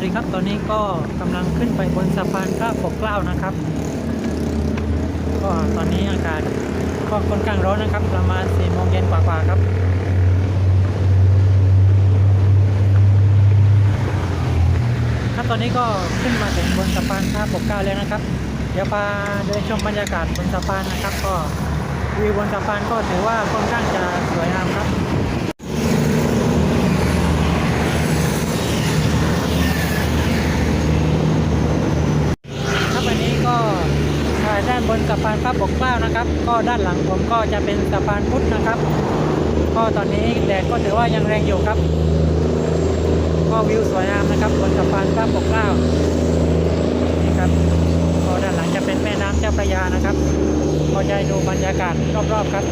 วัสดีครับ ตอนนี้ก็กำลังขึ้นไปบนสะพานพระปกเกล้านะครับ ก็ตอนนี้อากาศก็ค่อนข้างร้อนนะครับ ประมาณ4โมงเย็นกว่าๆครับครับตอนนี้ก็ขึ้นมาถึงบนสะพานพระปกเกล้าแล้วนะครับ เดี๋ยวพาเดินชมบรรยากาศบนสะพานนะครับ ก็วิวบนสะพานก็ถือว่าค่อนข้างจะสวยงามครับ ครับวันนี้ก็ถ่ายด้านบน สะพานพระปกเกล้านะครับ ก็ด้านหลังผมก็จะเป็นสะพานพุทธนะครับ ก็ตอนนี้แดดก็ถือว่ายังแรงอยู่ครับ ก็วิวสวยงามนะครับบนสะพานพระปกเกล้านี่ครับก็ด้านหลังจะเป็นแม่น้ำเจ้าพระยานะครับก็จะดูบรรยากาศรอบๆครับ